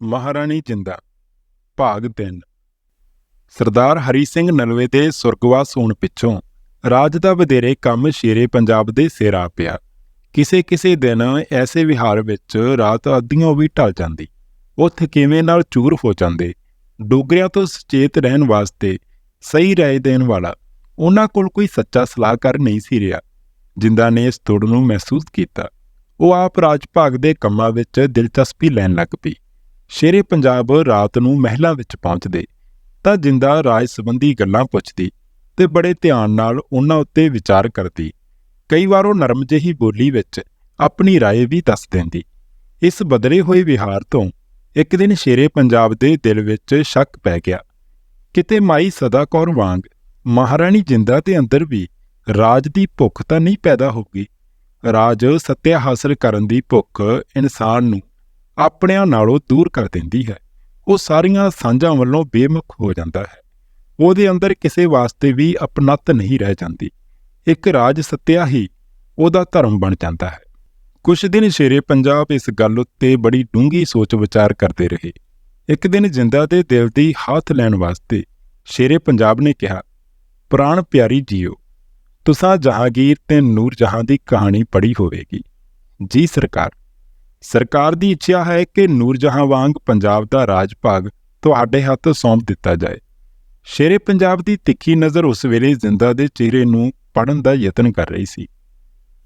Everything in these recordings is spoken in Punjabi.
ਮਹਾਰਾਣੀ ਜਿੰਦਾ। ਭਾਗ 3 ਸਰਦਾਰ ਹਰੀ ਸਿੰਘ ਨਲਵੇ ਦੇ ਸੁਰਗਵਾਸ ਹੋਣ ਪਿੱਛੋਂ ਰਾਜ ਦਾ ਵਧੇਰੇ ਕੰਮ ਸ਼ੇਰੇ ਪੰਜਾਬ ਦੇ ਸਿਰ ਆ ਪਿਆ। ਕਿਸੇ ਕਿਸੇ ਦਿਨ ਐਸੇ ਵਿਹਾਰ ਵਿੱਚ ਰਾਤ ਅੱਧੀਆਂ ਵੀ ਢਲ ਜਾਂਦੀ। ਉਹ ਥਕੇਵੇਂ ਨਾਲ ਚੂਰ ਹੋ ਜਾਂਦੇ। ਡੋਗਰਿਆਂ ਤੋਂ ਸੁਚੇਤ ਰਹਿਣ ਵਾਸਤੇ ਸਹੀ ਰਾਏ ਦੇਣ ਵਾਲਾ ਉਹਨਾਂ ਕੋਲ ਕੋਈ ਸੱਚਾ ਸਲਾਹਕਾਰ ਨਹੀਂ ਸੀ ਰਿਹਾ, ਜਿੰਦਾ ਨੇ ਇਸ ਤੋੜ ਨੂੰ ਮਹਿਸੂਸ ਕੀਤਾ। ਉਹ ਆਪ ਰਾਜ ਭਾਗ ਦੇ ਕੰਮਾਂ ਵਿੱਚ ਦਿਲਚਸਪੀ ਲੈਣ ਲੱਗ ਪਈ। ਸ਼ੇਰੇ ਪੰਜਾਬ ਰਾਤ ਨੂੰ ਮਹਿਲਾਂ ਵਿੱਚ ਪਹੁੰਚਦੇ ਤਾਂ ਜਿੰਦਾ ਰਾਜ ਸੰਬੰਧੀ ਗੱਲਾਂ ਪੁੱਛਦੀ ਤੇ ਬੜੇ ਧਿਆਨ ਨਾਲ ਉਹਨਾਂ ਉੱਤੇ ਵਿਚਾਰ ਕਰਦੀ ਕਈ ਵਾਰ ਉਹ ਨਰਮ ਜਿਹੀ ਬੋਲੀ ਵਿੱਚ ਆਪਣੀ رائے ਵੀ ਦੱਸ ਦਿੰਦੀ ਇਸ ਬਦਲੇ ਹੋਏ ਵਿਹਾਰ ਤੋਂ ਇੱਕ ਦਿਨ ਸ਼ੇਰੇ ਪੰਜਾਬ ਦੇ ਦਿਲ ਵਿੱਚ ਸ਼ੱਕ ਪੈ ਗਿਆ ਕਿਤੇ ਮਾਈ ਸਦਾ ਕੌਰ ਵਾਂਗ ਮਹਾਰਾਣੀ ਜਿੰਦਾ ਦੇ ਅੰਦਰ ਵੀ ਰਾਜ ਦੀ ਭੁੱਖ ਤਾਂ ਨਹੀਂ ਪੈਦਾ ਹੋਗੀ ਰਾਜ ਸੱਤਿਆ ਹਾਸਲ ਕਰਨ ਦੀ ਭੁੱਖ ਇਨਸਾਨ ਨੂੰ ਆਪਣਿਆਂ ਨਾਲੋਂ ਦੂਰ ਕਰ ਦਿੰਦੀ ਹੈ। ਉਹ ਸਾਰੀਆਂ ਸਾਂਝਾਂ ਵੱਲੋਂ ਬੇਮੁਖ ਹੋ ਜਾਂਦਾ ਹੈ। ਉਹਦੇ ਅੰਦਰ ਕਿਸੇ ਵਾਸਤੇ ਵੀ ਅਪਨਤ ਨਹੀਂ ਰਹਿ ਜਾਂਦੀ। ਇੱਕ ਰਾਜ ਸੱਤਿਆ ਹੀ ਉਹਦਾ ਧਰਮ ਬਣ ਜਾਂਦਾ ਹੈ। ਕੁਝ ਦਿਨ ਸ਼ੇਰੇ ਪੰਜਾਬ ਇਸ ਗੱਲ ਉੱਤੇ ਬੜੀ ਡੂੰਗੀ ਸੋਚ ਵਿਚਾਰ ਕਰਦੇ ਰਹੇ। ਇੱਕ ਦਿਨ ਜਿੰਦਾ ਦੇ ਦਿਲ ਦੀ ਹੱਥ ਲੈਣ ਵਾਸਤੇ ਸ਼ੇਰੇ ਪੰਜਾਬ ਨੇ ਕਿਹਾ, ਪ੍ਰਾਣ ਪਿਆਰੀ ਜੀਓ, ਤੁਸਾਂ ਜਹਾਂਗੀਰ ਤੇ ਨੂਰ ਜਹਾਂ ਦੀ ਕਹਾਣੀ ਪੜ੍ਹੀ ਹੋਵੇਗੀ। ਜੀ ਸਰਕਾਰ। ਸਰਕਾਰ ਦੀ ਇੱਛਾ ਹੈ ਕਿ ਨੂਰ ਜਹਾਂ ਵਾਂਗ ਪੰਜਾਬ ਦਾ ਰਾਜ ਭਾਗ ਤੁਹਾਡੇ ਹੱਥ ਸੌਂਪ ਦਿੱਤਾ ਜਾਏ ਸ਼ੇਰੇ ਪੰਜਾਬ ਦੀ ਤਿੱਖੀ ਨਜ਼ਰ ਉਸ ਵੇਲੇ ਜ਼ਿੰਦਾ ਦੇ ਚਿਹਰੇ ਨੂੰ ਪੜਨ ਦਾ ਯਤਨ ਕਰ ਰਹੀ ਸੀ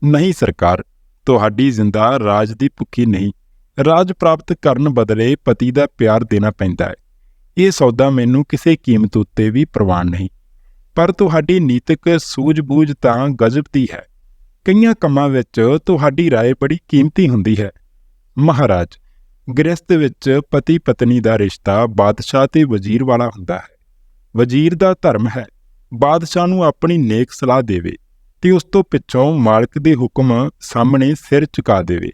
ਨਹੀਂ ਸਰਕਾਰ ਤੁਹਾਡੀ ਜ਼ਿੰਦਾ ਰਾਜ ਦੀ ਭੁੱਖੀ ਨਹੀਂ ਰਾਜ ਪ੍ਰਾਪਤ ਕਰਨ ਬਦਲੇ ਪਤੀ ਦਾ ਪਿਆਰ ਦੇਣਾ ਪੈਂਦਾ ਹੈ ਇਹ ਸੌਦਾ ਮੈਨੂੰ ਕਿਸੇ ਕੀਮਤ ਉੱਤੇ ਵੀ ਪ੍ਰਵਾਨ ਨਹੀਂ ਪਰ ਤੁਹਾਡੀ ਨੀਤਕ ਸੂਝ-ਬੂਝ ਤਾਂ ਗਜ਼ਬ ਦੀ ਹੈ ਕਈਆਂ ਕੰਮਾਂ ਵਿੱਚ ਤੁਹਾਡੀ رائے ਬੜੀ ਕੀਮਤੀ ਹੁੰਦੀ ਹੈ ਮਹਾਰਾਜ, ਗ੍ਰਸਥ ਵਿੱਚ ਪਤੀ ਪਤਨੀ ਦਾ ਰਿਸ਼ਤਾ ਬਾਦਸ਼ਾਹ ਤੇ ਵਜ਼ੀਰ ਵਾਲਾ ਹੁੰਦਾ ਹੈ। ਵਜ਼ੀਰ ਦਾ ਧਰਮ ਹੈ, ਬਾਦਸ਼ਾਹ ਨੂੰ ਆਪਣੀ ਨੇਕ ਸਲਾਹ ਦੇਵੇ ਤੇ ਉਸ ਤੋਂ ਪਿੱਛੋਂ ਮਾਲਕ ਦੇ ਹੁਕਮ ਸਾਹਮਣੇ ਸਿਰ ਝੁਕਾ ਦੇਵੇ।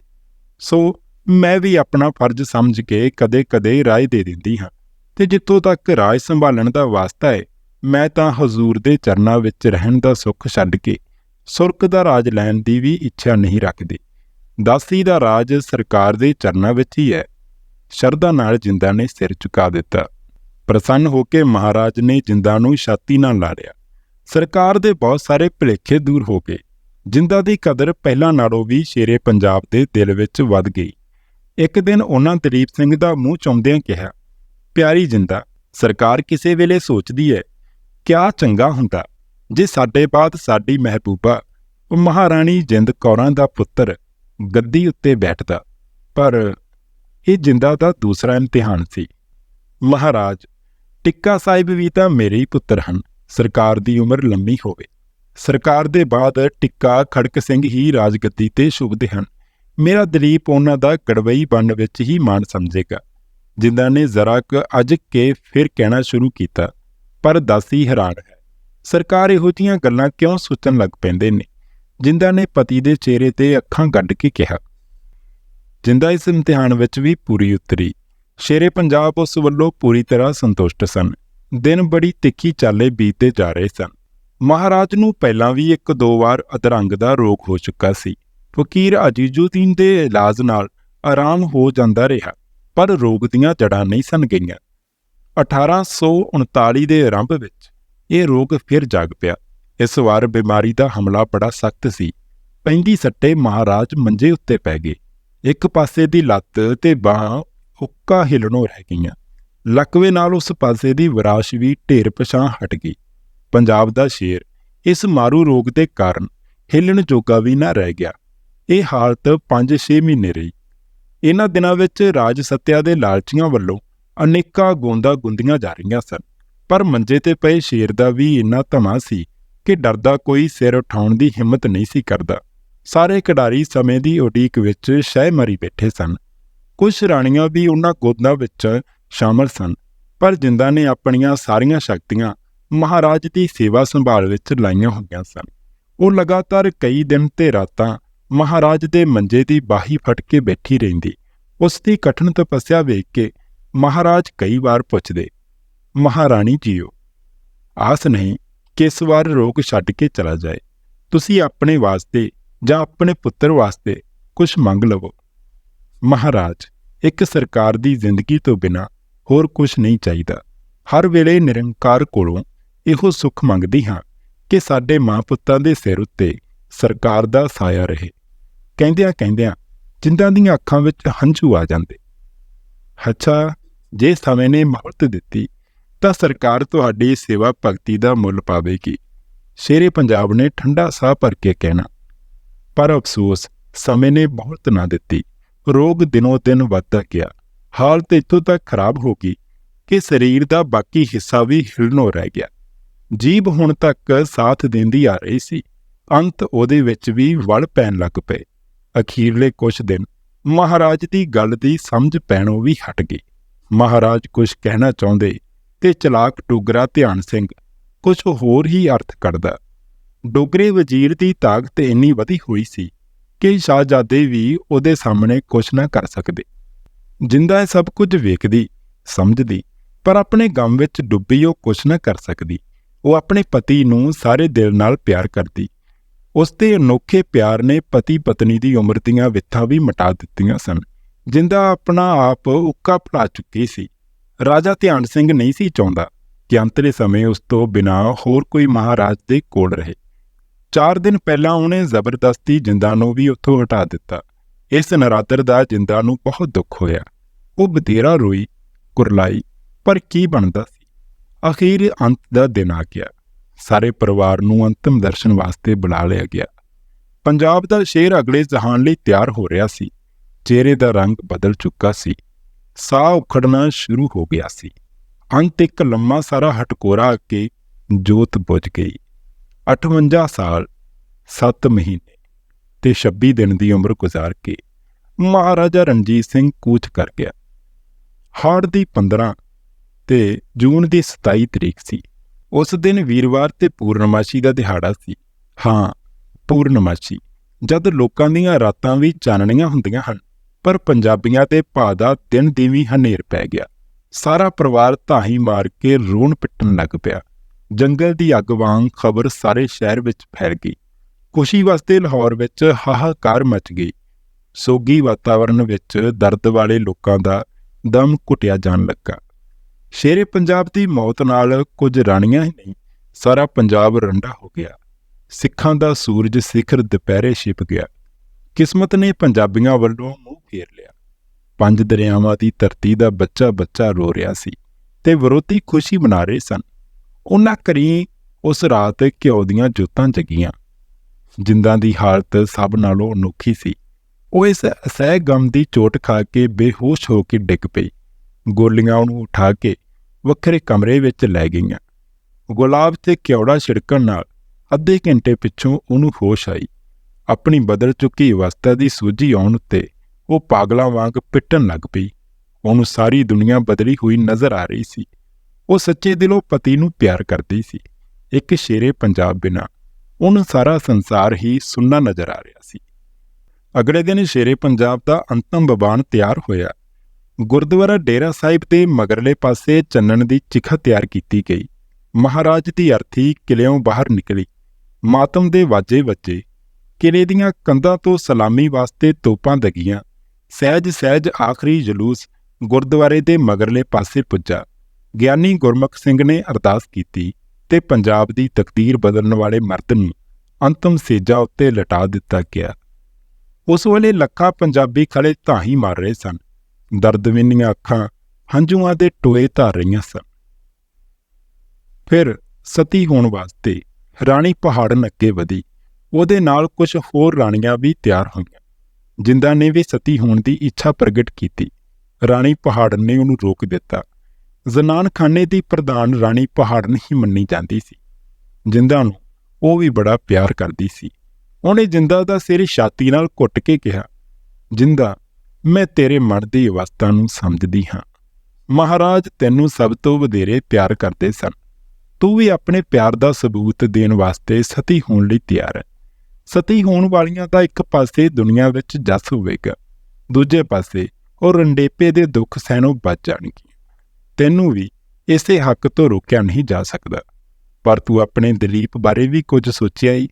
ਸੋ ਮੈਂ ਵੀ ਆਪਣਾ ਫਰਜ਼ ਸਮਝ ਕੇ ਕਦੇ-ਕਦੇ ਰਾਏ ਦੇ ਦਿੰਦੀ ਹਾਂ ਤੇ ਜਿੱਥੋਂ ਤੱਕ ਰਾਜ ਸੰਭਾਲਣ ਦਾ ਵਾਸਤਾ ਹੈ ਮੈਂ ਤਾਂ ਹਜ਼ੂਰ ਦੇ ਚਰਨਾਂ ਵਿੱਚ ਰਹਿਣ ਦਾ ਸੁੱਖ ਛੱਡ ਕੇ ਸੁਰਗ ਦਾ ਰਾਜ ਲੈਣ ਦੀ ਵੀ ਇੱਛਾ ਨਹੀਂ ਰੱਖਦੀ। ਦਾਸੀ ਦਾ ਰਾਜ ਸਰਕਾਰ ਦੇ ਚਰਨਾਂ ਵਿੱਚ ਹੀ ਹੈ। ਸ਼ਰਧਾ ਨਾਲ ਜਿੰਦਾ ਨੇ ਸਿਰ ਝੁਕਾ ਦਿੱਤਾ। ਪ੍ਰਸੰਨ ਹੋ ਕੇ ਮਹਾਰਾਜ ਨੇ ਜਿੰਦਾ ਨੂੰ ਛਾਤੀ ਨਾਲ ਲਾੜਿਆ। ਸਰਕਾਰ ਦੇ ਬਹੁਤ ਸਾਰੇ ਭੁਲੇਖੇ ਦੂਰ ਹੋ ਗਏ। ਜਿੰਦਾ ਦੀ ਕਦਰ ਪਹਿਲਾਂ ਨਾਲੋਂ ਵੀ ਸ਼ੇਰੇ ਪੰਜਾਬ ਦੇ ਦਿਲ ਵਿੱਚ ਵੱਧ ਗਈ। ਇੱਕ ਦਿਨ ਉਹਨਾਂ ਦਲੀਪ ਸਿੰਘ ਦਾ ਮੂੰਹ ਚੁੰਮਦਿਆਂ ਕਿਹਾ, ਪਿਆਰੀ ਜਿੰਦਾ, ਸਰਕਾਰ ਕਿਸੇ ਵੇਲੇ ਸੋਚਦੀ ਹੈ, ਕਿਆ ਚੰਗਾ ਹੁੰਦਾ? ਜੇ ਸਾਡੇ ਬਾਅਦ ਸਾਡੀ ਮਹਿਬੂਬਾ ਉਹ ਮਹਾਰਾਣੀ ਜਿੰਦ ਕੌਰਾਂ ਦਾ ਪੁੱਤਰ ਗੱਦੀ ਉੱਤੇ ਬੈਠਦਾ, ਪਰ ਇਹ ਜਿੰਦਾ ਦਾ ਦੂਸਰਾ ਇਮਤਿਹਾਨ ਸੀ। ਮਹਾਰਾਜ, ਟਿੱਕਾ ਸਾਹਿਬ ਵੀ ਤਾਂ ਮੇਰੇ ਹੀ ਪੁੱਤਰ ਹਨ, ਸਰਕਾਰ ਦੀ ਉਮਰ ਲੰਮੀ ਹੋਵੇ। ਸਰਕਾਰ ਦੇ ਬਾਅਦ ਟਿੱਕਾ, ਖੜਕ ਸਿੰਘ ਹੀ ਰਾਜਗੱਦੀ ਤੇ ਸ਼ੁਭਦੇ ਹਨ। ਮੇਰਾ ਦਲੀਪ ਉਹਨਾਂ ਦਾ ਗੜਵਈ ਬਣ ਵਿੱਚ ਹੀ ਮਾਣ ਸਮਝੇਗਾ ਜਿੰਦਾ ਨੇ ਜ਼ਰਾ ਕੁ ਅਜ ਕੇ ਫਿਰ ਕਹਿਣਾ ਸ਼ੁਰੂ ਕੀਤਾ, ਪਰ ਦਾਸੀ ਹੈਰਾਨ ਹੈ। ਸਰਕਾਰ ਇਹੋ ਜੀਆਂ ਗੱਲਾਂ ਕਿਉਂ ਸੋਚਣ ਲੱਗ ਪੈਂਦੇ ਨੇ? ਜਿੰਦਾ ਨੇ ਪਤੀ ਦੇ ਚਿਹਰੇ ਤੇ ਅੱਖਾਂ ਗੱਡ ਕੇ ਕਿਹਾ। ਜਿੰਦਾ ਇਸ ਇਮਤਿਹਾਨ ਵਿੱਚ ਵੀ ਪੂਰੀ ਉਤਰੀ। ਸ਼ੇਰੇ ਪੰਜਾਬ ਉਸ ਵੱਲੋਂ ਪੂਰੀ ਤਰ੍ਹਾਂ ਸੰਤੁਸ਼ਟ ਸਨ। ਦਿਨ ਬੜੀ ਤਿੱਖੀ ਚਾਲੇ ਬੀਤਦੇ ਜਾ ਰਹੇ ਸਨ। ਮਹਾਰਾਜ ਨੂੰ ਪਹਿਲਾਂ ਵੀ ਇੱਕ ਦੋ ਵਾਰ ਅਧਰੰਗ ਦਾ ਰੋਗ ਹੋ ਚੁੱਕਾ ਸੀ। ਫਕੀਰ ਅਜੀਜੁਦੀਨ ਦੇ ਇਲਾਜ ਨਾਲ ਆਰਾਮ ਹੋ ਜਾਂਦਾ ਰਿਹਾ, ਪਰ ਰੋਗ ਦੀਆਂ ਜੜਾਂ ਨਹੀਂ ਸਨ ਗਈਆਂ। 1839 ਦੇ ਆਰੰਭ ਵਿੱਚ ਇਹ ਰੋਗ ਫਿਰ ਜਾਗ ਪਿਆ। ਇਸ ਵਾਰ ਬਿਮਾਰੀ ਦਾ ਹਮਲਾ ਬੜਾ ਸਖਤ ਸੀ। ਪੈਂਦੀ ਸੱਟੇ ਮਹਾਰਾਜ ਮੰਜੇ ਉੱਤੇ ਪੈ ਗਏ। ਇੱਕ ਪਾਸੇ ਦੀ ਲੱਤ ਤੇ ਬਾਹ ਹੁੱਕਾ ਹਿਲਣੋਂ ਰਹਿ ਗਈਆਂ। ਲਕਵੇ ਨਾਲ ਉਸ ਪਾਸੇ ਦੀ ਵਿਰਾਸ਼ ਵੀ ਢੇਰ ਪਛਾਂ ਹਟ ਗਈ। ਪੰਜਾਬ ਦਾ ਸ਼ੇਰ, ਇਸ ਮਾਰੂ ਰੋਗ ਦੇ ਕਾਰਨ ਹਿਲਣ ਜੋਗਾ ਵੀ ਨਾ ਰਹਿ ਗਿਆ। ਇਹ ਹਾਲਤ 5-6 ਮਹੀਨੇ ਰਹੀ। ਇਹਨਾਂ ਦਿਨਾਂ ਵਿੱਚ ਰਾਜ ਸੱਤਿਆ ਦੇ ਲਾਲਚੀਆਂ ਵੱਲੋਂ ਅਨੇਕਾਂ ਗੋਂਦਾ ਗੁੰਦੀਆਂ ਜਾ ਰਹੀਆਂ ਸਨ। ਪਰ ਮੰਜੇ ਤੇ ਪਏ ਸ਼ੇਰ ਦਾ ਵੀ ਇੰਨਾ ਧਮਾ ਸੀ ਕਿ ਡਰਦਾ ਕੋਈ ਸਿਰ ਉਠਾਉਣ ਦੀ ਹਿੰਮਤ ਨਹੀਂ ਸੀ ਕਰਦਾ। ਸਾਰੇ ਖਿਡਾਰੀ ਸਮੇਂ ਦੀ ਉਡੀਕ ਵਿੱਚ ਸ਼ਹਿ ਮਰੀ ਬੈਠੇ ਸਨ। ਕੁਝ ਰਾਣੀਆਂ ਵੀ ਉਹਨਾਂ ਗੋਦਾਂ ਵਿੱਚ ਸ਼ਾਮਲ ਸਨ, ਪਰ ਜਿੰਦਾ ਨੇ ਆਪਣੀਆਂ ਸਾਰੀਆਂ ਸ਼ਕਤੀਆਂ ਮਹਾਰਾਜ ਦੀ ਸੇਵਾ ਸੰਭਾਲ ਵਿੱਚ ਲਾਈਆਂ ਹੋਈਆਂ ਸਨ। ਉਹ ਲਗਾਤਾਰ ਕਈ ਦਿਨ ਤੇ ਰਾਤਾਂ ਮਹਾਰਾਜ ਦੇ ਮੰਜੇ ਦੀ ਬਾਹੀ ਫਟ ਕੇ ਬੈਠੀ ਰਹਿੰਦੀ। ਉਸ ਦੀ ਕਠਨ ਤਪੱਸਿਆ ਵੇਖ ਕੇ ਮਹਾਰਾਜ ਕਈ ਵਾਰ ਪੁੱਛਦੇ, ਮਹਾਰਾਣੀ ਜੀਓ, ਆਸ ਨਹੀਂ ਕਿਸ ਵਾਰ ਰੋਗ ਛੱਡ ਕੇ ਚਲਾ ਜਾਏ। ਤੁਸੀਂ ਆਪਣੇ ਵਾਸਤੇ ਜਾਂ ਆਪਣੇ ਪੁੱਤਰ ਵਾਸਤੇ ਕੁਝ ਮੰਗ ਲਵੋ। ਮਹਾਰਾਜ, ਇੱਕ ਸਰਕਾਰ ਦੀ ਜ਼ਿੰਦਗੀ ਤੋਂ ਬਿਨਾ ਹੋਰ ਕੁਝ ਨਹੀਂ ਚਾਹੀਦਾ। ਹਰ ਵੇਲੇ ਨਿਰੰਕਾਰ ਕੋਲੋਂ ਇਹੋ ਸੁੱਖ ਮੰਗਦੀ ਹਾਂ ਕਿ ਸਾਡੇ ਮਾਂ ਪੁੱਤਾਂ ਦੇ ਸਿਰ ਉੱਤੇ ਸਰਕਾਰ ਦਾ ਸਾਇਆ ਰਹੇ। ਕਹਿੰਦਿਆਂ ਕਹਿੰਦਿਆਂ ਜਿੰਦਾਂ ਦੀਆਂ ਅੱਖਾਂ ਵਿੱਚ ਹੰਝੂ ਆ ਜਾਂਦੇ। ਅੱਛਾ, ਜੇ ਸਮੇਂ ਨੇ ਮਹਲਤ ਦਿੱਤੀ ਤਾਂ ਸਰਕਾਰ ਤੁਹਾਡੀ ਸੇਵਾ ਭਗਤੀ ਦਾ ਮੁੱਲ ਪਾਵੇਗੀ। ਸ਼ੇਰੇ ਪੰਜਾਬ ਨੇ ਠੰਡਾ ਸਾਹ ਭਰ ਕੇ ਕਹਿਣਾ, ਪਰ ਅਫਸੋਸ, ਸਮੇਂ ਨੇ ਬਹੁਤ ਨਾ ਦਿੱਤੀ। ਰੋਗ ਦਿਨੋ ਦਿਨ ਵੱਧਦਾ ਗਿਆ। ਹਾਲਤ ਇੱਥੋਂ ਤੱਕ ਖਰਾਬ ਹੋ ਗਈ ਕਿ ਸਰੀਰ ਦਾ ਬਾਕੀ ਹਿੱਸਾ ਵੀ ਹਿਲਣੋਂ ਰਹਿ ਗਿਆ। ਜੀਬ ਹੁਣ ਤੱਕ ਸਾਥ ਦਿੰਦੀ ਆ ਰਹੀ ਸੀ। ਅੰਤ ਉਹਦੇ ਵਿੱਚ ਵੀ ਵਲ ਪੈਣ ਲੱਗ ਪਏ। ਅਖੀਰਲੇ ਕੁਝ ਦਿਨ ਮਹਾਰਾਜ ਦੀ ਗੱਲ ਦੀ ਸਮਝ ਪੈਣੋਂ ਵੀ ਹਟ ਗਈ। ਮਹਾਰਾਜ ਕੁਝ ਕਹਿਣਾ ਚਾਹੁੰਦੇ ਤੇ ਚਲਾਕ ਡੋਗਰਾ ਧਿਆਨ ਸਿੰਘ ਕੁਝ ਹੋਰ ਹੀ ਅਰਥ ਕੱਢਦਾ। ਡੋਗਰੇ ਵਜ਼ੀਰ ਦੀ ਤਾਕਤ ਇੰਨੀ ਵਧੀ ਹੋਈ ਸੀ ਕਿ ਸ਼ਾਹਜ਼ਾਦੇ ਵੀ ਉਹਦੇ ਸਾਹਮਣੇ ਕੁਝ ਨਾ ਕਰ ਸਕਦੇ। ਜਿੰਦਾ ਇਹ ਸਭ ਕੁਝ ਵੇਖਦੀ, ਸਮਝਦੀ, ਪਰ ਆਪਣੇ ਗਮ ਵਿੱਚ ਡੁੱਬੀ ਉਹ ਕੁਝ ਨਾ ਕਰ ਸਕਦੀ। ਉਹ ਆਪਣੇ ਪਤੀ ਨੂੰ ਸਾਰੇ ਦਿਲ ਨਾਲ ਪਿਆਰ ਕਰਦੀ। ਉਸ ਦੇ ਅਨੋਖੇ ਪਿਆਰ ਨੇ ਪਤੀ ਪਤਨੀ ਦੀ ਉਮਰ ਦੀਆਂ ਵਿੱਥਾਂ ਵੀ ਮਿਟਾ ਦਿੱਤੀਆਂ ਸਨ। ਜਿੰਦਾ ਆਪਣਾ ਆਪ ਉੱਕਾ ਭਲਾ ਚੁੱਕੀ ਸੀ। ਰਾਜਾ ਧਿਆਨ ਸਿੰਘ ਨਹੀਂ ਸੀ ਚਾਹੁੰਦਾ ਕਿ ਅੰਤਲੇ ਸਮੇਂ ਉਸ ਤੋਂ ਬਿਨਾ ਹੋਰ ਕੋਈ ਮਹਾਰਾਜ ਦੇ ਕੋਲ ਰਹੇ। ਚਾਰ ਦਿਨ ਪਹਿਲਾਂ ਉਹਨੇ ਜ਼ਬਰਦਸਤੀ ਜਿੰਦਾ ਨੂੰ ਵੀ ਉੱਥੋਂ ਹਟਾ ਦਿੱਤਾ। ਇਸ ਨਰਾਦਰ ਦਾ ਜਿੰਦਾ ਨੂੰ ਬਹੁਤ ਦੁੱਖ ਹੋਇਆ। ਉਹ ਬਥੇਰਾ ਰੋਈ, ਕੁਰਲਾਈ, ਪਰ ਕੀ ਬਣਦਾ ਸੀ? ਅਖੀਰ ਅੰਤ ਦਾ ਦਿਨ ਆ ਗਿਆ। ਸਾਰੇ ਪਰਿਵਾਰ ਨੂੰ ਅੰਤਮ ਦਰਸ਼ਨ ਵਾਸਤੇ ਬੁਲਾ ਲਿਆ ਗਿਆ। ਪੰਜਾਬ ਦਾ ਸ਼ੇਰ ਅਗਲੇ ਜਹਾਨ ਲਈ ਤਿਆਰ ਹੋ ਰਿਹਾ ਸੀ। ਚਿਹਰੇ ਦਾ ਰੰਗ ਬਦਲ ਚੁੱਕਾ ਸੀ। ਸਾਹ ਉਖੜਨਾ ਸ਼ੁਰੂ ਹੋ ਗਿਆ ਸੀ। ਅੰਤ ਇੱਕ ਲੰਮਾ ਸਾਰਾ ਹਟਕੋਰਾ ਆ ਕੇ ਜੋਤ ਬੁਝ ਗਈ। 58 ਸਾਲ 7 ਮਹੀਨੇ ਤੇ 26 ਦਿਨ ਦੀ ਉਮਰ ਗੁਜ਼ਾਰ ਕੇ ਮਹਾਰਾਜਾ ਰਣਜੀਤ ਸਿੰਘ ਕੂਚ ਕਰ ਗਿਆ। ਹਾੜ ਦੀ 15 ਤੇ ਜੂਨ ਦੀ 27 ਤਰੀਕ ਸੀ। ਉਸ ਦਿਨ ਵੀਰਵਾਰ ਤੇ ਪੂਰਨਮਾਸ਼ੀ ਦਾ ਦਿਹਾੜਾ ਸੀ। ਹਾਂ, ਪੂਰਨਮਾਸ਼ੀ, ਜਦ ਲੋਕਾਂ ਦੀਆਂ ਰਾਤਾਂ ਵੀ ਚਾਨਣੀਆਂ ਹੁੰਦੀਆਂ ਹਨ। ਪਰ ਪੰਜਾਬੀਆਂ ਤੇ ਭਾ ਦਾ ਦਿਨ ਦੀ ਵੀ ਹਨੇਰ ਪੈ ਗਿਆ। ਸਾਰਾ ਪਰਿਵਾਰ ਧਾਹੀ ਮਾਰ ਕੇ ਰੋਣ ਪਿੱਟਣ ਲੱਗ ਪਿਆ। ਜੰਗਲ ਦੀ ਅੱਗ ਵਾਂਗ ਖਬਰ ਸਾਰੇ ਸ਼ਹਿਰ ਵਿੱਚ ਫੈਲ ਗਈ। ਖੁਸ਼ੀ ਵਾਸਤੇ ਲਾਹੌਰ ਵਿੱਚ ਹਾਹਾਕਾਰ ਮਚ ਗਈ। ਸੋਗੀ ਵਾਤਾਵਰਣ ਵਿੱਚ ਦਰਦ ਵਾਲੇ ਲੋਕਾਂ ਦਾ ਦਮ ਘੁੱਟਿਆ ਜਾਣ ਲੱਗਾ। ਸ਼ੇਰੇ ਪੰਜਾਬ ਦੀ ਮੌਤ ਨਾਲ ਕੁਝ ਰਾਣੀਆਂ ਹੀ ਨਹੀਂ, ਸਾਰਾ ਪੰਜਾਬ ਰੰਡਾ ਹੋ ਗਿਆ। ਸਿੱਖਾਂ ਦਾ ਸੂਰਜ ਸਿਖਰ ਦੁਪਹਿਰੇ ਛਿਪ ਗਿਆ। ਕਿਸਮਤ ਨੇ ਪੰਜਾਬੀਆਂ ਵੱਲੋਂ ਮੂੰਹ ਫੇਰ ਲਿਆ। ਪੰਜ ਦਰਿਆਵਾਂ ਦੀ ਧਰਤੀ ਦਾ ਬੱਚਾ ਬੱਚਾ ਰੋ ਰਿਹਾ ਸੀ ਤੇ ਵਿਰੋਧੀ ਖੁਸ਼ੀ ਮਨਾ ਰਹੇ ਸਨ। ਉਹਨਾਂ ਕਰੀ ਉਸ ਰਾਤ ਘਿਓ ਦੀਆਂ ਜੋਤਾਂ ਜਗੀਆਂ। ਜਿੰਦਾਂ ਦੀ ਹਾਲਤ ਸਭ ਨਾਲੋਂ ਅਨੋਖੀ ਸੀ। ਉਹ ਇਸ ਅਸਹਿ ਗਮ ਦੀ ਚੋਟ ਖਾ ਕੇ ਬੇਹੋਸ਼ ਹੋ ਕੇ ਡਿੱਗ ਪਈ। ਗੋਲੀਆਂ ਉਹਨੂੰ ਉਠਾ ਕੇ ਵੱਖਰੇ ਕਮਰੇ ਵਿੱਚ ਲੈ ਗਈਆਂ। ਗੁਲਾਬ ਤੇ ਕਿਉੜਾ ਛਿੜਕਣ ਨਾਲ ਅੱਧੇ ਘੰਟੇ ਪਿੱਛੋਂ ਉਹਨੂੰ ਹੋਸ਼ ਆਈ। ਆਪਣੀ ਬਦਲ ਚੁੱਕੀ ਅਵਸਥਾ ਦੀ ਸੂਝੀ ਆਉਣ ਉੱਤੇ ਉਹ ਪਾਗਲਾਂ ਵਾਂਗ ਪਿੱਟਣ ਲੱਗ ਪਈ। ਉਹਨੂੰ ਸਾਰੀ ਦੁਨੀਆ ਬਦਲੀ ਹੋਈ ਨਜ਼ਰ ਆ ਰਹੀ ਸੀ। ਉਹ ਸੱਚੇ ਦਿਲੋਂ ਪਤੀ ਨੂੰ ਪਿਆਰ ਕਰਦੀ ਸੀ। ਇੱਕ ਸ਼ੇਰੇ ਪੰਜਾਬ ਬਿਨਾ ਉਹਨੂੰ ਸਾਰਾ ਸੰਸਾਰ ਹੀ ਸੁੰਨਾ ਨਜ਼ਰ ਆ ਰਿਹਾ ਸੀ। ਅਗਲੇ ਦਿਨ ਸ਼ੇਰੇ ਪੰਜਾਬ ਦਾ ਅੰਤਮ ਬਬਾਨ ਤਿਆਰ ਹੋਇਆ। ਗੁਰਦੁਆਰਾ ਡੇਰਾ ਸਾਹਿਬ ਦੇ ਮਗਰਲੇ ਪਾਸੇ ਚੰਨਣ ਦੀ ਚਿਖਾ ਤਿਆਰ ਕੀਤੀ ਗਈ। ਮਹਾਰਾਜ ਦੀ ਅਰਥੀ ਕਿਲਿਓਂ ਬਾਹਰ ਨਿਕਲੀ। ਮਾਤਮ ਦੇ ਵਾਜੇ ਵੱਜੇ। ਕਿਲੇ ਦੀਆਂ ਕੰਧਾਂ ਤੋਂ ਸਲਾਮੀ ਵਾਸਤੇ ਤੋਪਾਂ ਦਗੀਆਂ। ਸਹਿਜ ਸਹਿਜ ਆਖਰੀ ਜਲੂਸ ਗੁਰਦੁਆਰੇ ਦੇ ਮਗਰਲੇ ਪਾਸੇ ਪੁੱਜਾ। ਗਿਆਨੀ ਗੁਰਮੁਖ ਸਿੰਘ ਨੇ ਅਰਦਾਸ ਕੀਤੀ ਤੇ ਪੰਜਾਬ ਦੀ ਤਕਦੀਰ ਬਦਲਣ ਵਾਲੇ ਮਰਦ ਨੂੰ ਅੰਤਮ ਸੇਜਾ ਉੱਤੇ ਲਟਾ ਦਿੱਤਾ ਗਿਆ। ਉਸ ਵੇਲੇ ਲੱਖਾਂ ਪੰਜਾਬੀ ਖੜੇ ਧਾਹੀ ਮਾਰ ਰਹੇ ਸਨ। ਦਰਦਵਿੰਨੀਆਂ ਅੱਖਾਂ ਹੰਝੂਆਂ ਦੇ ਟੋਏ ਧਾਰ ਰਹੀਆਂ ਸਨ। ਫਿਰ ਸਤੀ ਹੋਣ ਵਾਸਤੇ ਰਾਣੀ ਪਹਾੜਨ ਅੱਗੇ ਵਧੀ। ਉਹਦੇ ਨਾਲ ਕੁਝ ਹੋਰ ਰਾਣੀਆਂ ਵੀ ਤਿਆਰ ਹੋਈਆਂ ਜਿੰਦਾ ਨੇ ਵੀ ਸਤੀ ਹੋਣ ਦੀ ਇੱਛਾ ਪ੍ਰਗਟ ਕੀਤੀ। ਰਾਣੀ ਪਹਾੜਨ ਨੇ ਉਹਨੂੰ ਰੋਕ ਦਿੱਤਾ। ਜ਼ਨਾਨ ਖਾਨੇ ਦੀ ਪ੍ਰਧਾਨ ਰਾਣੀ ਪਹਾੜਨ ਹੀ ਮੰਨੀ ਜਾਂਦੀ ਸੀ ਜਿੰਦਾ ਨੂੰ ਉਹ ਵੀ ਬੜਾ ਪਿਆਰ ਕਰਦੀ ਸੀ। ਉਹਨੇ ਜਿੰਦਾ ਦਾ ਸਿਰ ਛਾਤੀ ਨਾਲ ਘੁੱਟ ਕੇ ਕਿਹਾ, ਜਿੰਦਾ, ਮੈਂ ਤੇਰੇ ਮਨ ਦੀ ਅਵਸਥਾ ਨੂੰ ਸਮਝਦੀ ਹਾਂ। ਮਹਾਰਾਜ ਤੈਨੂੰ ਸਭ ਤੋਂ ਵਧੇਰੇ ਪਿਆਰ ਕਰਦੇ ਸਨ। ਤੂੰ ਵੀ ਆਪਣੇ ਪਿਆਰ ਦਾ ਸਬੂਤ ਦੇਣ ਵਾਸਤੇ ਸਤੀ ਹੋਣ ਲਈ ਤਿਆਰ ਹੈ। ਸਤੀ ਹੋਣ ਵਾਲੀਆਂ ਦਾ ਇੱਕ ਪਾਸੇ ਦੁਨੀਆ ਵਿੱਚ ਜਸ ਹੋਵੇਗਾ, ਦੂਜੇ ਪਾਸੇ ਉਹ ਰੰਡੇਪੇ ਦੇ ਦੁੱਖ ਸਹਿਣੋਂ ਬਚ ਜਾਣਗੀਆਂ। ਤੈਨੂੰ ਵੀ ਇਸੇ ਹੱਕ ਤੋਂ ਰੋਕਿਆ ਨਹੀਂ ਜਾ ਸਕਦਾ। ਪਰ ਤੂੰ ਆਪਣੇ ਦਲੀਪ ਬਾਰੇ ਵੀ ਕੁਝ ਸੋਚਿਆ ਹੀ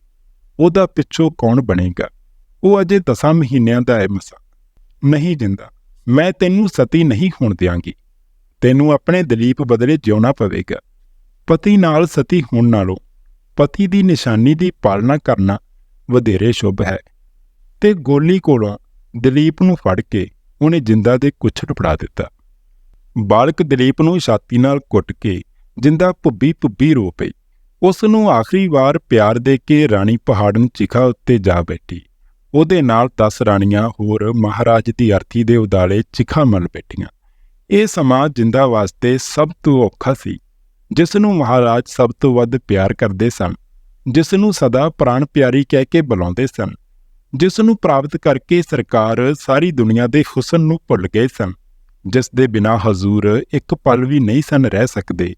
ਉਹਦਾ ਪਿੱਛੋਂ ਕੌਣ ਬਣੇਗਾ? ਉਹ ਅਜੇ 10 ਮਹੀਨਿਆਂ ਦਾ ਹੈ ਮਸਾ। ਨਹੀਂ ਜਿੰਦਾ, ਮੈਂ ਤੈਨੂੰ ਸਤੀ ਨਹੀਂ ਹੋਣ ਦਿਆਂਗੀ। ਤੈਨੂੰ ਆਪਣੇ ਦਲੀਪ ਬਦਲੇ ਜਿਉਣਾ ਪਵੇਗਾ। ਪਤੀ ਨਾਲ ਸਤੀ ਹੋਣ ਨਾਲੋਂ ਪਤੀ ਦੀ ਨਿਸ਼ਾਨੀ ਦੀ ਪਾਲਣਾ ਕਰਨਾ ਵਧੇਰੇ ਸ਼ੁਭ ਹੈ। ਤੇ ਗੋਲੀ ਕੋਲੋਂ ਦਲੀਪ ਨੂੰ ਫੜ ਕੇ ਉਹਨੇ ਜਿੰਦਾ ਦੇ ਕੁੱਛੜ ਫੜਾ ਦਿੱਤਾ। ਬਾਲਕ ਦਲੀਪ ਨੂੰ ਛਾਤੀ ਨਾਲ ਕੁੱਟ ਕੇ ਜਿੰਦਾ ਭੁੱਬੀ ਭੁੱਬੀ ਰੋ ਪਈ। ਉਸ ਨੂੰ ਆਖਰੀ ਵਾਰ ਪਿਆਰ ਦੇ ਕੇ ਰਾਣੀ ਪਹਾੜਨ ਚਿਖਾ ਉੱਤੇ ਜਾ ਬੈਠੀ। ਉਹਦੇ ਨਾਲ 10 ਰਾਣੀਆਂ ਹੋਰ ਮਹਾਰਾਜ ਦੀ ਅਰਥੀ ਦੇ ਉਦਾਲੇ ਚਿਖਾ ਮਲ ਬੈਠੀਆਂ। ਇਹ ਸਮਾਂ ਜਿੰਦਾ ਵਾਸਤੇ ਸਭ ਤੋਂ ਔਖਾ ਸੀ, ਜਿਸ ਨੂੰ ਮਹਾਰਾਜ ਸਭ ਤੋਂ ਵੱਧ ਪਿਆਰ ਕਰਦੇ ਸਨ। ਜਿਸ ਨੂੰ ਸਦਾ ਪ੍ਰਾਣ ਪਿਆਰੀ ਕਹਿ ਕੇ ਬੁਲਾਉਂਦੇ ਸਨ ਜਿਸ ਨੂੰ ਪ੍ਰਾਪਤ ਕਰਕੇ ਸਰਕਾਰ ਸਾਰੀ ਦੁਨੀਆ ਦੇ ਹੁਸਨ ਨੂੰ ਭੁੱਲ ਗਏ ਸਨ, ਜਿਸ ਦੇ ਬਿਨਾ ਹਜ਼ੂਰ ਇੱਕ ਪਲ ਵੀ ਨਹੀਂ ਸਨ ਰਹਿ ਸਕਦੇ।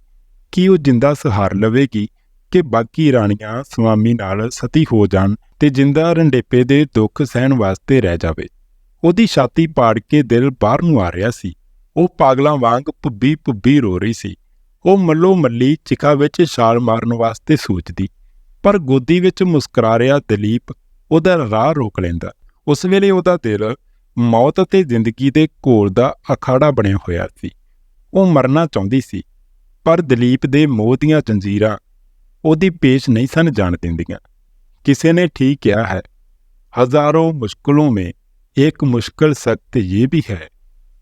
ਕਿ ਉਹ ਜਿੰਦਾ ਸਹਾਰ ਲਵੇਗੀ ਕਿ ਬਾਕੀ ਰਾਣੀਆਂ ਸੁਆਮੀ ਨਾਲ ਸਤੀ ਹੋ ਜਾਣ ਤੇ ਜਿੰਦਾ ਰੰਡੇਪੇ ਦੇ ਦੁੱਖ ਸਹਿਣ ਵਾਸਤੇ ਰਹਿ ਜਾਵੇ? ਉਹਦੀ ਛਾਤੀ ਪਾੜ ਕੇ ਦਿਲ ਬਾਹਰ ਨੂੰ ਆ ਰਿਹਾ ਸੀ। ਉਹ ਪਾਗਲਾਂ ਵਾਂਗ ਭੁੱਬੀ ਭੁੱਬੀ ਰੋ ਰਹੀ ਸੀ। ਉਹ ਮੱਲੋ ਮੱਲੀ ਚਿਕਾ ਵਿੱਚ ਛਾਲ ਮਾਰਨ ਵਾਸਤੇ ਸੋਚਦੀ। ਪਰ ਗੋਦੀ ਵਿੱਚ ਮੁਸਕਰਾ ਰਿਹਾ ਦਲੀਪ ਉਹਦਾ ਰਾਹ ਰੋਕ ਲੈਂਦਾ। ਉਸ ਵੇਲੇ ਉਹਦਾ ਦਿਲ ਮੌਤ ਅਤੇ ਜ਼ਿੰਦਗੀ ਦੇ ਘੋਲ ਦਾ ਅਖਾੜਾ ਬਣਿਆ ਹੋਇਆ ਸੀ। ਉਹ ਮਰਨਾ ਚਾਹੁੰਦੀ ਸੀ, ਪਰ ਦਲੀਪ ਦੇ ਮੋਹ ਦੀਆਂ ਜੰਜੀਰਾਂ ਉਹਦੀ ਪੇਸ਼ ਨਹੀਂ ਸਨ ਜਾਣ ਦਿੰਦੀਆਂ। ਕਿਸੇ ਨੇ ਠੀਕ ਕਿਹਾ ਹੈ, ਹਜ਼ਾਰੋਂ ਮੁਸ਼ਕਲੋਂ ਮੇਂ एक मुश्किल सत्य ये भी है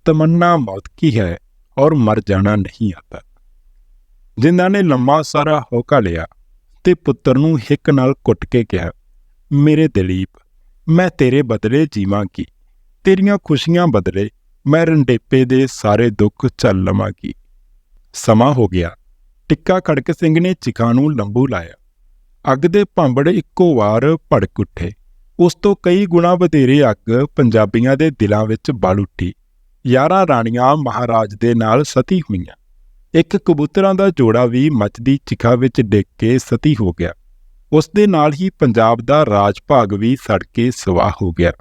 तमन्ना मौत की है और मर जाना नहीं आता जिंदा ने लंबा सारा होका लिया ਤੇ ਪੁੱਤਰ ਨੂੰ ਹਿੱਕ ਨਾਲ ਕੁੱਟ ਕੇ ਕਿਹਾ, ਮੇਰੇ ਦਲੀਪ, ਮੈਂ ਤੇਰੇ ਬਦਲੇ ਜੀਵਾਂਗੀ। ਤੇਰੀਆਂ ਖੁਸ਼ੀਆਂ ਬਦਲੇ ਮੈਂ ਰੰਡੇਪੇ ਦੇ ਸਾਰੇ ਦੁੱਖ ਝੱਲ ਲਵਾਂਗੀ। ਸਮਾਂ ਹੋ ਗਿਆ। ਟਿੱਕਾ ਖੜਕ ਸਿੰਘ ਨੇ ਚਿਖਾ ਨੂੰ ਲੰਬੂ ਲਾਇਆ। ਅੱਗ ਦੇ ਭਾਂਬੜ ਇੱਕੋ ਵਾਰ ਭੜਕ ਉੱਠੇ। ਉਸ ਤੋਂ ਕਈ ਗੁਣਾ ਵਧੇਰੇ ਅੱਗ ਪੰਜਾਬੀਆਂ ਦੇ ਦਿਲਾਂ ਵਿੱਚ ਬਲ ਉੱਠੀ। ਯਾਰਾਂ ਰਾਣੀਆਂ ਮਹਾਰਾਜ ਦੇ ਨਾਲ ਸਤੀ ਹੋਈਆਂ। ਇੱਕ ਕਬੂਤਰਾਂ ਦਾ ਜੋੜਾ ਵੀ ਮੱਚਦੀ ਚਿਖਾ ਵਿੱਚ ਡਿੱਗ ਕੇ ਸਤੀ ਹੋ ਗਿਆ। ਉਸ ਦੇ ਨਾਲ ਹੀ ਪੰਜਾਬ ਦਾ ਰਾਜ ਭਾਗ ਵੀ ਸੜ ਕੇ ਸਵਾਹ ਹੋ ਗਿਆ।